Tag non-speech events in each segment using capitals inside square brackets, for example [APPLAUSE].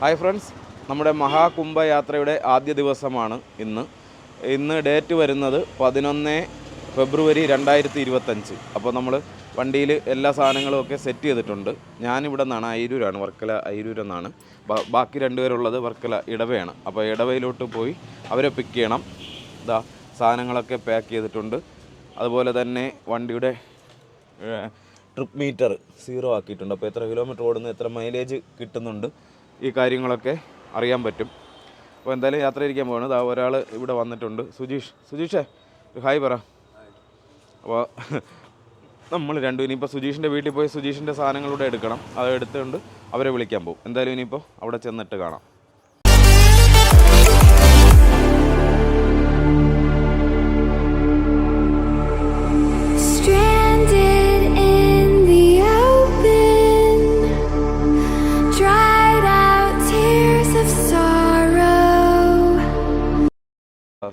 Hi friends നമ്മുടെ മഹാകുംഭയാത്രയുടെ ആദ്യ ദിവസമാണ് ഇന്ന്. ഇന്ന് ഡേറ്റ് വരുന്നത് പതിനൊന്ന് ഫെബ്രുവരി രണ്ടായിരത്തി ഇരുപത്തഞ്ച് അപ്പോൾ നമ്മൾ വണ്ടിയിൽ എല്ലാ സാധനങ്ങളും ഒക്കെ സെറ്റ് ചെയ്തിട്ടുണ്ട്. ഞാനിവിടെ നിന്നാണ് അയിരൂരാണ് വർക്കല അയിരൂരെന്നാണ് ബാക്കി രണ്ടുപേരുള്ളത് വർക്കല ഇടവയാണ്. അപ്പോൾ ഇടവയിലോട്ട് പോയി അവരെ പിക്ക് ചെയ്യണം. ഇതാ സാധനങ്ങളൊക്കെ പാക്ക് ചെയ്തിട്ടുണ്ട്. അതുപോലെ തന്നെ വണ്ടിയുടെ ട്രിപ്പ് മീറ്റർ സീറോ ആക്കിയിട്ടുണ്ട്. അപ്പോൾ എത്ര കിലോമീറ്റർ ഓടുന്നു എത്ര മൈലേജ് കിട്ടുന്നുണ്ട്. ഈ കാര്യങ്ങളൊക്കെ അറിയാൻ പറ്റും. അപ്പോൾ എന്തായാലും യാത്ര ഇരിക്കാൻ പോകുന്നത് ആ ഒരാൾ ഇവിടെ വന്നിട്ടുണ്ട്. സുജീഷ്. സുജീഷേ ഹായ് പറ. അപ്പോൾ [LAUGHS] നമ്മൾ രണ്ടും ഇനിയിപ്പോൾ സുജീഷിന്റെ വീട്ടിൽ പോയി സുജീഷിന്റെ സാധനങ്ങളൂടെ എടുക്കണം. അത് എടുത്തുകൊണ്ട് അവരെ വിളിക്കാൻ പോകും എന്തായാലും ഇനിയിപ്പോൾ അവിടെ ചെന്നിട്ട് കാണാം.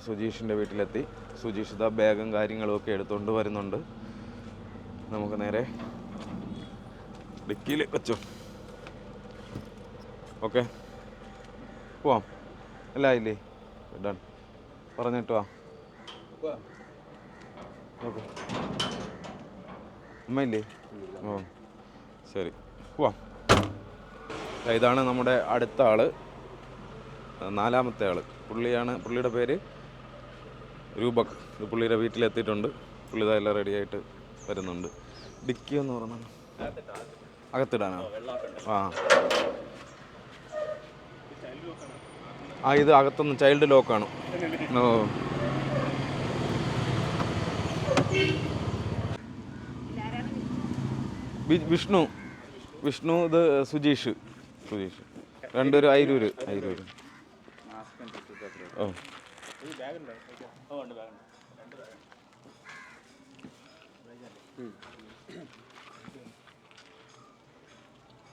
സുജീഷിന്റെ വീട്ടിലെത്തി. സുജീഷ് ഇതാ ബാഗും കാര്യങ്ങളും ഒക്കെ എടുത്തുകൊണ്ട് വരുന്നുണ്ട്. നമുക്ക് നേരെ ഡിക്കിയിൽ വെച്ചു. ഓക്കെ. പോവാം. അല്ല ഇല്ലേ? ഡൺ. പറഞ്ഞിട്ട് വാ. ഓക്കെ. അമ്മയില്ലേ ഓ ശരി. പോവാം. ഇതാണ് നമ്മുടെ അടുത്ത ആൾ. നാലാമത്തെ ആൾ. പുള്ളിയാണ് പുള്ളിയുടെ പേര് രൂപക് ഇത് പുള്ളിയുടെ വീട്ടിലെത്തിയിട്ടുണ്ട്. പുള്ളി ഇതെല്ലാം റെഡി ആയിട്ട് വരുന്നുണ്ട്. ഡിക്കി എന്ന് പറഞ്ഞാൽ അകത്തിടാനോ? ആ. ആ ഇത് അകത്തൊന്ന് ചൈൽഡ് ലോക്കാണ്. ഓ. വിഷ്ണു. വിഷ്ണു ഇത് സുജീഷ്. സുജീഷ്. രണ്ടൊരു അയിരൂര് അയിരൂര് ഓ.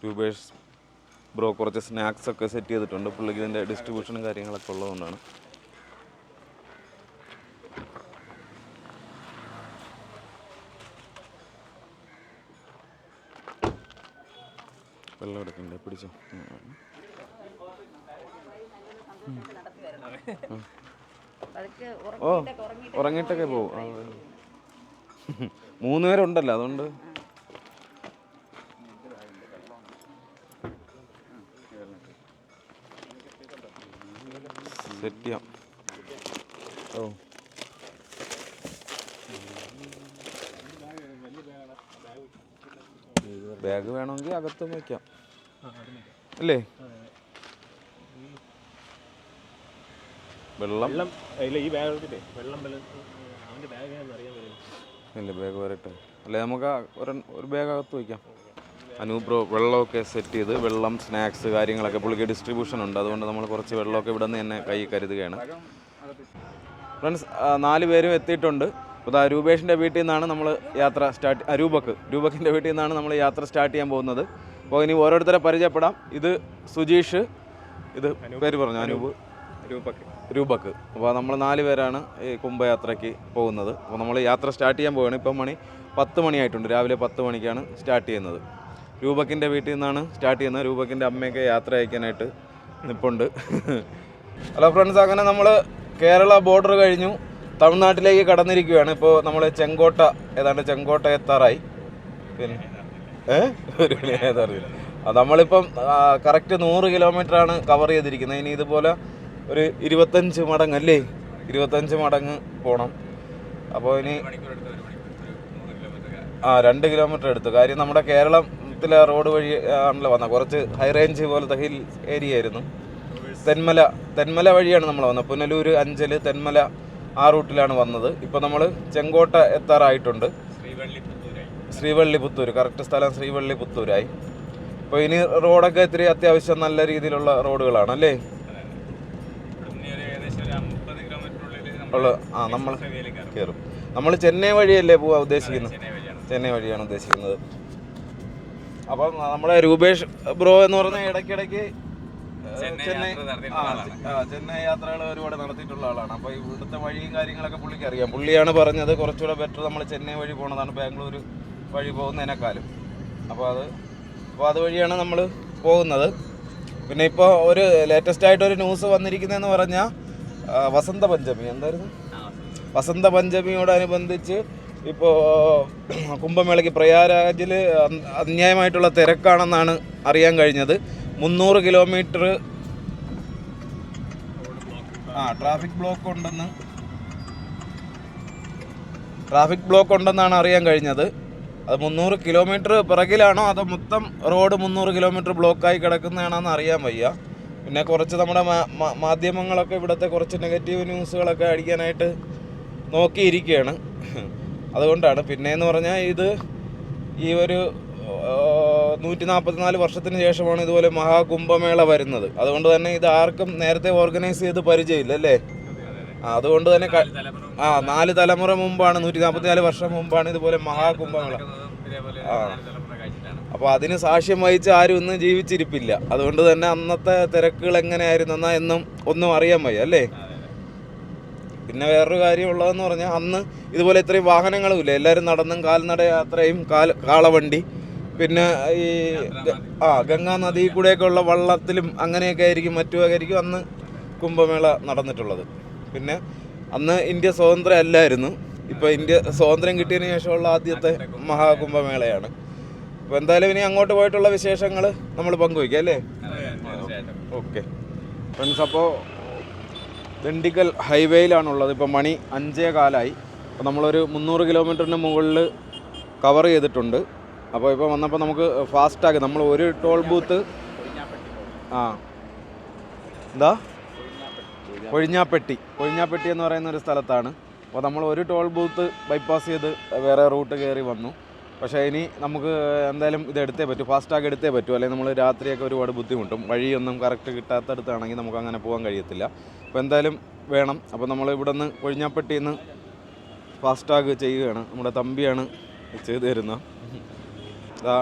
രൂപേഷ് ബ്രോ കുറച്ച് സ്നാക്സ് ഒക്കെ സെറ്റ് ചെയ്തിട്ടുണ്ട്. പുള്ളിക്ക് ഇതിന്റെ ഡിസ്ട്രിബ്യൂഷനും കാര്യങ്ങളൊക്കെ ഉള്ളതുകൊണ്ടാണ്. വെള്ളം എടുക്കണ്ടേ? പിടിച്ചോ. ഓ ഉറങ്ങിയിട്ടൊക്കെ പോവും. [LAUGHS] മൂന്ന് പേരുണ്ടല്ലോ അതുകൊണ്ട്. സെറ്റ് ചെയ്യാം. ഓ. ബാഗ് വേണമെങ്കിൽ അകത്തും വയ്ക്കാം അല്ലേ? വെള്ളം. ഇല്ല ഈ ബാഗ് എടുത്തിട്ടേ. വെള്ളം വെള്ളം അവന്റെ ബാഗ് അറിയാൻ ഇല്ല ബാഗ് വരട്ടെ അല്ലെ നമുക്ക് ഒരു ബാഗ് അകത്ത് വയ്ക്കാം. അനൂപ് ബ്രോ വെള്ളമൊക്കെ സെറ്റ് ചെയ്ത് വെള്ളം സ്നാക്സ് കാര്യങ്ങളൊക്കെ പുള്ളിക്ക് ഡിസ്ട്രിബ്യൂഷൻ ഉണ്ട്. അതുകൊണ്ട് നമ്മൾ കുറച്ച് വെള്ളമൊക്കെ ഇവിടെ നിന്ന് തന്നെ കൈ കരുതുകയാണ്. ഫ്രണ്ട്സ് നാല് പേരും എത്തിയിട്ടുണ്ട്. അപ്പോൾ രൂപേഷിന്റെ വീട്ടിൽ നിന്നാണ് നമ്മൾ യാത്ര സ്റ്റാർട്ട് രൂപക്ക്. രൂപക്കിന്റെ വീട്ടിൽ നിന്നാണ് നമ്മൾ യാത്ര സ്റ്റാർട്ട് ചെയ്യാൻ പോകുന്നത്. അപ്പോൾ ഇനി ഓരോരുത്തരെ പരിചയപ്പെടാം. ഇത് സുജീഷ് ഇത് പേര് പറഞ്ഞു? അനൂപ്. രൂപക്ക്. അപ്പോൾ നമ്മൾ നാല് പേരാണ് ഈ കുംഭയാത്രയ്ക്ക് പോകുന്നത്. അപ്പോൾ നമ്മൾ യാത്ര സ്റ്റാർട്ട് ചെയ്യാൻ പോവുകയാണ് ഇപ്പം മണി പത്ത് മണിയായിട്ടുണ്ട്. രാവിലെ പത്ത് മണിക്കാണ് സ്റ്റാർട്ട് ചെയ്യുന്നത്. രൂപക്കിന്റെ വീട്ടിൽ നിന്നാണ് സ്റ്റാർട്ട് ചെയ്യുന്നത്. രൂപക്കിന്റെ അമ്മയൊക്കെ യാത്ര അയക്കാനായിട്ട് നിപ്പുണ്ട്. ഹലോ ഫ്രണ്ട്സ് അങ്ങനെ നമ്മൾ കേരള ബോർഡർ കഴിഞ്ഞു. തമിഴ്നാട്ടിലേക്ക് കടന്നിരിക്കുകയാണ്. ഇപ്പോൾ നമ്മൾ ചെങ്കോട്ട ഏതാണ്ട് ചെങ്കോട്ട എത്താറായി. പിന്നെ? ഏ? ഒരു നമ്മളിപ്പം കറക്റ്റ് നൂറ് കിലോമീറ്ററാണ് കവർ ചെയ്തിരിക്കുന്നത്. ഇനി ഇതുപോലെ ഒരു ഇരുപത്തഞ്ച് മടങ്ങ് അല്ലേ ഇരുപത്തഞ്ച് മടങ്ങ് പോകണം അപ്പോൾ ഇനി ആ രണ്ട് കിലോമീറ്റർ എടുത്തു. കാര്യം നമ്മുടെ കേരളത്തിലെ റോഡ് വഴി ആണല്ലോ വന്നത്. കുറച്ച് ഹൈ റേഞ്ച് പോലത്തെ ഹിൽ ഏരിയ ആയിരുന്നു തെന്മല തെന്മല വഴിയാണ് നമ്മൾ വന്നത്. പുനലൂർ അഞ്ചൽ തെന്മല ആ റൂട്ടിലാണ് വന്നത്. ഇപ്പോൾ നമ്മൾ ചെങ്കോട്ട എത്താറായിട്ടുണ്ട്. ശ്രീവള്ളി പുത്തൂർ കറക്റ്റ് സ്ഥലം ശ്രീവള്ളി പുത്തൂരായി അപ്പോൾ ഇനി റോഡൊക്കെ ഇത്തിരി അത്യാവശ്യം നല്ല രീതിയിലുള്ള റോഡുകളാണ് അല്ലേ? ഉള്ള ആ നമ്മൾ കയറും നമ്മൾ ചെന്നൈ വഴിയല്ലേ പോവാ ഉദ്ദേശിക്കുന്നത്? ചെന്നൈ വഴിയാണ് ഉദ്ദേശിക്കുന്നത്. അപ്പം നമ്മളെ രൂപേഷ് ബ്രോ എന്ന് പറഞ്ഞ ഇടയ്ക്കിടയ്ക്ക് ചെന്നൈ ചെന്നൈ യാത്രകൾ ഒരുപാട് നടത്തിയിട്ടുള്ള ആളാണ്. അപ്പോൾ ഇവിടുത്തെ വഴിയും കാര്യങ്ങളൊക്കെ പുള്ളിക്ക് അറിയാം. പുള്ളിയാണ് പറഞ്ഞത് കുറച്ചുകൂടെ ബെറ്റർ നമ്മൾ ചെന്നൈ വഴി പോണതാണ് ബാംഗ്ലൂർ വഴി പോകുന്നതിനേക്കാളും. അപ്പോൾ അത് അപ്പോൾ അതുവഴിയാണ് നമ്മൾ പോകുന്നത്. പിന്നെ ഇപ്പോൾ ഒരു ലേറ്റസ്റ്റ് ആയിട്ട് ഒരു ന്യൂസ് വന്നിരിക്കുന്നതെന്ന് പറഞ്ഞാൽ വസന്ത പഞ്ചമി എന്തായിരുന്നു? വസന്ത പഞ്ചമിയോടനുബന്ധിച്ച് ഇപ്പോൾ കുംഭമേളയ്ക്ക് പ്രയാരാജിൽ അന്യായമായിട്ടുള്ള തിരക്കാണെന്നാണ് അറിയാൻ കഴിഞ്ഞത്. മുന്നൂറ് കിലോമീറ്റർ ആ ട്രാഫിക് ബ്ലോക്ക് ഉണ്ടെന്ന്. ട്രാഫിക് ബ്ലോക്ക് ഉണ്ടെന്നാണ് അറിയാൻ കഴിഞ്ഞത്. അത് മുന്നൂറ് കിലോമീറ്റർ പിറകിലാണോ അതോ മൊത്തം റോഡ് മുന്നൂറ് കിലോമീറ്റർ ബ്ലോക്കായി കിടക്കുന്നതാണോ എന്ന് അറിയാൻ വയ്യ. പിന്നെ കുറച്ച് നമ്മുടെ മാധ്യമങ്ങളൊക്കെ ഇവിടുത്തെ കുറച്ച് നെഗറ്റീവ് ന്യൂസുകളൊക്കെ അടിക്കാനായിട്ട് നോക്കിയിരിക്കുകയാണ്. അതുകൊണ്ടാണ്. പിന്നെയെന്ന് പറഞ്ഞാൽ ഇത് ഈ ഒരു നൂറ്റി നാൽപ്പത്തിനാല് വർഷത്തിന് ശേഷമാണ് ഇതുപോലെ മഹാകുംഭമേള വരുന്നത്. അതുകൊണ്ട് തന്നെ ഇത് ആർക്കും നേരത്തെ ഓർഗനൈസ് ചെയ്ത് പരിചയമില്ല അല്ലേ? അതുകൊണ്ട് തന്നെ ആ നാല് തലമുറ മുമ്പാണ് നൂറ്റി നാൽപ്പത്തിനാല് വർഷം മുമ്പാണ് ഇതുപോലെ മഹാകുംഭമേള. അപ്പോൾ അതിന് സാക്ഷ്യം വഹിച്ച് ആരും ഇന്ന് ജീവിച്ചിരിപ്പില്ല. അതുകൊണ്ട് തന്നെ അന്നത്തെ തിരക്കുകൾ എങ്ങനെയായിരുന്നു? എന്നാ എന്നും ഒന്നും അറിയാൻ വയ്യ അല്ലേ? പിന്നെ വേറൊരു കാര്യം ഉള്ളതെന്ന് പറഞ്ഞാൽ അന്ന് ഇതുപോലെ ഇത്രയും വാഹനങ്ങളും ഇല്ല? എല്ലാവരും നടന്നും കാൽനട യാത്രയും കാൽ കാളവണ്ടി പിന്നെ ഈ ആ ഗംഗാ നദി കൂടെയൊക്കെ ഉള്ള വള്ളത്തിലും അങ്ങനെയൊക്കെ ആയിരിക്കും മറ്റുമൊക്കെ ആയിരിക്കും അന്ന് കുംഭമേള നടന്നിട്ടുള്ളത്. പിന്നെ അന്ന് ഇന്ത്യ സ്വതന്ത്രം അല്ലായിരുന്നു ഇപ്പോൾ ഇന്ത്യ സ്വാതന്ത്ര്യം കിട്ടിയതിന് ശേഷമുള്ള ആദ്യത്തെ മഹാകുംഭമേളയാണ്. അപ്പോൾ എന്തായാലും ഇനി അങ്ങോട്ട് പോയിട്ടുള്ള വിശേഷങ്ങൾ നമ്മൾ പങ്കുവയ്ക്കാം അല്ലേ? ഓക്കെ. ഫ്രണ്ട്സ് അപ്പോൾ ദിണ്ടിക്കൽ ഹൈവേയിലാണുള്ളത്. ഇപ്പോൾ മണി അഞ്ചേ കാലായി. അപ്പോൾ നമ്മളൊരു മുന്നൂറ് കിലോമീറ്ററിന് മുകളിൽ കവർ ചെയ്തിട്ടുണ്ട്. അപ്പോൾ ഇപ്പോൾ വന്നപ്പോൾ നമുക്ക് ഫാസ്റ്റാഗ് നമ്മൾ ഒരു ടോൾ ബൂത്ത് ആ. എന്താ? കൊഴിഞ്ഞാപ്പെട്ടി. കൊഴിഞ്ഞാപ്പെട്ടി എന്ന് പറയുന്ന ഒരു സ്ഥലത്താണ്. അപ്പോൾ നമ്മൾ ഒരു ടോൾ ബൂത്ത് ബൈപ്പാസ് ചെയ്ത് വേറെ റൂട്ട് കയറി വന്നു. പക്ഷേ ഇനി നമുക്ക് എന്തായാലും ഇത് എടുത്തേ പറ്റൂ ഫാസ്റ്റാഗ് എടുത്തേ പറ്റൂ. അല്ലെങ്കിൽ നമ്മൾ രാത്രിയൊക്കെ ഒരുപാട് ബുദ്ധിമുട്ടും. വഴിയൊന്നും കറക്റ്റ് കിട്ടാത്തടുത്താണെങ്കിൽ നമുക്ക് അങ്ങനെ പോകാൻ കഴിയത്തില്ല. അപ്പോൾ എന്തായാലും വേണം. അപ്പോൾ നമ്മൾ ഇവിടെ നിന്ന് കൊഴിഞ്ഞാപ്പെട്ടിയിൽ നിന്ന് ഫാസ്റ്റാഗ് ചെയ്യുകയാണ്. നമ്മുടെ തമ്പിയാണ് ചെയ്തു തരുന്നത്.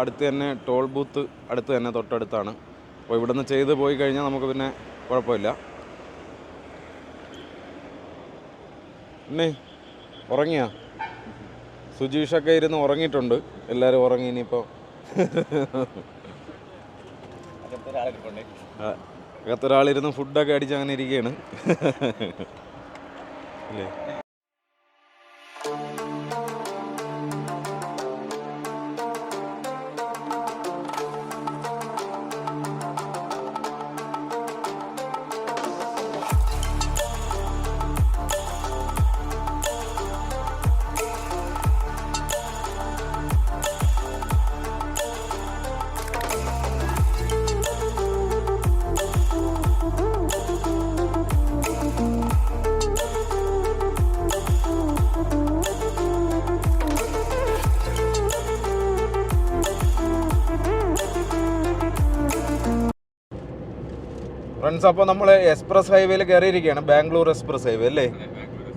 അടുത്ത് തന്നെ ടോൾ ബൂത്ത് അടുത്ത് തന്നെ തൊട്ടടുത്താണ്. അപ്പോൾ ഇവിടെ നിന്ന് ചെയ്ത് പോയി കഴിഞ്ഞാൽ നമുക്ക് പിന്നെ കുഴപ്പമില്ല. പിന്നെ ഉറങ്ങിയാ? സുജീഷൊക്കെ ഇരുന്ന് ഉറങ്ങിയിട്ടുണ്ട്. എല്ലാവരും ഉറങ്ങി ഇനിയിപ്പോൾ അകത്തൊരാളിരുന്ന് ഫുഡൊക്കെ അടിച്ച് അങ്ങനെ ഇരിക്കുകയാണ് അല്ലേ? ഫ്രണ്ട്സ് അപ്പോൾ നമ്മൾ എക്സ്പ്രസ് ഹൈവേയിൽ കയറിയിരിക്കുകയാണ് ബാംഗ്ലൂർ എക്സ്പ്രസ് ഹൈവേ അല്ലേ?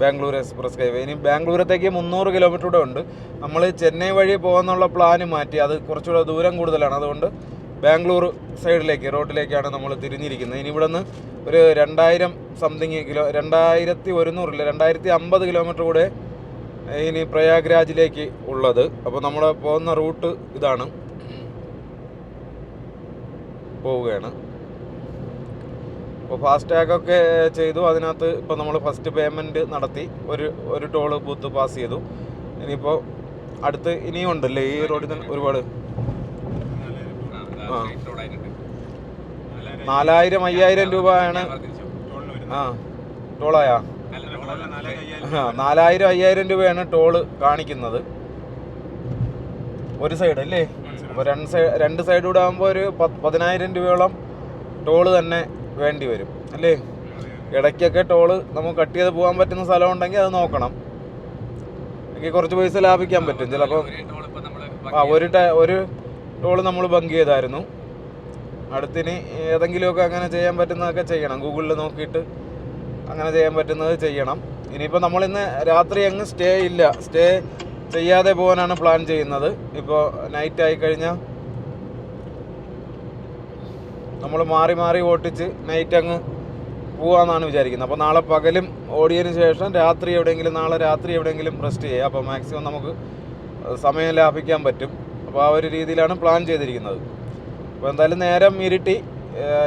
ബാംഗ്ലൂർ എക്സ്പ്രസ് ഹൈവേ ഇനി ബാംഗ്ലൂരത്തേക്ക് മുന്നൂറ് കിലോമീറ്റർ കൂടെ ഉണ്ട്. നമ്മൾ ചെന്നൈ വഴി പോകുന്നുള്ള പ്ലാൻ മാറ്റി. അത് കുറച്ചുകൂടെ ദൂരം കൂടുതലാണ്. അതുകൊണ്ട് ബാംഗ്ലൂർ സൈഡിലേക്ക് റോഡിലേക്കാണ് നമ്മൾ തിരിഞ്ഞിരിക്കുന്നത്. ഇനി ഇവിടെ നിന്ന് ഒരു രണ്ടായിരം സംതിങ് കിലോ രണ്ടായിരത്തി ഒരുന്നൂറില്ല രണ്ടായിരത്തി അമ്പത് കിലോമീറ്റർ കൂടെ ഇനി പ്രയാഗ്രാജിലേക്ക് ഉള്ളത്. അപ്പോൾ നമ്മൾ പോകുന്ന റൂട്ട് ഇതാണ്. പോവുകയാണ്. അപ്പോൾ ഫാസ്ടാഗ് ഒക്കെ ചെയ്തു. അതിനകത്ത് ഇപ്പോൾ നമ്മൾ ഫസ്റ്റ് പേയ്മെന്റ് നടത്തി. ഒരു ഒരു ടോൾ ബൂത്ത് പാസ് ചെയ്തു. ഇനിയിപ്പോൾ അടുത്ത് ഇനിയും ഉണ്ടല്ലേ? ഈ റോഡിൽ തന്നെ ഒരുപാട്. ആ. നാലായിരം അയ്യായിരം രൂപയാണ്. ആ. ടോളായാ? നാലായിരം അയ്യായിരം രൂപയാണ് ടോൾ കാണിക്കുന്നത്. ഒരു സൈഡ് അല്ലേ? അപ്പോൾ രണ്ട് സൈഡ് രണ്ട് സൈഡ് കൂടെ ആകുമ്പോൾ ഒരു പതിനായിരം രൂപയോളം ടോൾ തന്നെ വേണ്ടി വരും അല്ലേ? ഇടയ്ക്കൊക്കെ ടോൾ നമുക്ക് കട്ട് ചെയ്ത് പോകാൻ പറ്റുന്ന സ്ഥലം ഉണ്ടെങ്കിൽ അത് നോക്കണം. എനിക്ക് കുറച്ച് പൈസ ലാഭിക്കാൻ പറ്റും. ചിലപ്പോൾ ആ ഒരു ട- ഒരു ടോൾ നമ്മൾ ബങ്ക് ചെയ്തായിരുന്നു. അടുത്തിന് ഏതെങ്കിലുമൊക്കെ അങ്ങനെ ചെയ്യാൻ പറ്റുന്നതൊക്കെ ചെയ്യണം. ഗൂഗിളിൽ നോക്കിയിട്ട് അങ്ങനെ ചെയ്യാൻ പറ്റുന്നത് ചെയ്യണം. ഇനിയിപ്പോൾ നമ്മളിന്ന് രാത്രി അങ്ങ് സ്റ്റേ ഇല്ല. സ്റ്റേ ചെയ്യാതെ പോകാനാണ് പ്ലാൻ ചെയ്യുന്നത്. ഇപ്പോൾ നൈറ്റ് ആയി കഴിഞ്ഞാൽ നമ്മൾ മാറി മാറി ഓട്ടിച്ച് നൈറ്റ് അങ്ങ് പോവാന്നാണ് വിചാരിക്കുന്നത്. അപ്പോൾ നാളെ പകലും ഓടിയതിന് ശേഷം രാത്രി എവിടെയെങ്കിലും നാളെ രാത്രി എവിടെയെങ്കിലും റെസ്റ്റ് ചെയ്യുക. അപ്പോൾ മാക്സിമം നമുക്ക് സമയം ലാഭിക്കാൻ പറ്റും. അപ്പോൾ ആ ഒരു രീതിയിലാണ് പ്ലാൻ ചെയ്തിരിക്കുന്നത്. അപ്പോൾ എന്തായാലും നേരം ഇരുട്ടി.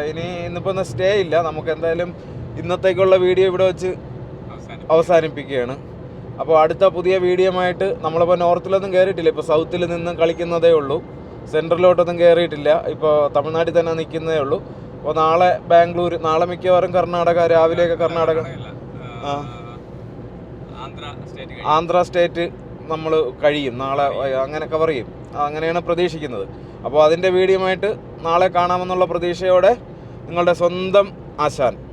ഇനി ഇന്നിപ്പോൾ ഒന്ന് സ്റ്റേ ഇല്ല. നമുക്ക് എന്തായാലും ഇന്നത്തേക്കുള്ള വീഡിയോ ഇവിടെ വെച്ച് അവസാനിപ്പിക്കുകയാണ്. അപ്പോൾ അടുത്ത പുതിയ വീഡിയോ ആയിട്ട് നമ്മളിപ്പോൾ നോർത്തിലൊന്നും കയറിയിട്ടില്ല ഇപ്പോൾ സൗത്തിൽ നിന്ന് കളിക്കുന്നതേ ഉള്ളൂ. സെൻട്രലിലോട്ടൊന്നും കയറിയിട്ടില്ല ഇപ്പോൾ തമിഴ്നാട്ടിൽ തന്നെ നിൽക്കുന്നേ ഉള്ളൂ. അപ്പോൾ നാളെ ബാംഗ്ലൂർ നാളെ മിക്കവാറും കർണാടക രാവിലെയൊക്കെ കർണാടക. ആ. ആന്ധ്ര സ്റ്റേറ്റ് നമ്മൾ കഴിയും. നാളെ അങ്ങനെ കവർ ചെയ്യും. അങ്ങനെയാണ് പ്രതീക്ഷിക്കുന്നത്. അപ്പോൾ അതിന്റെ വീഡിയോ നാളെ കാണാമെന്നുള്ള പ്രതീക്ഷയോടെ നിങ്ങളുടെ സ്വന്തം ആശാൻ.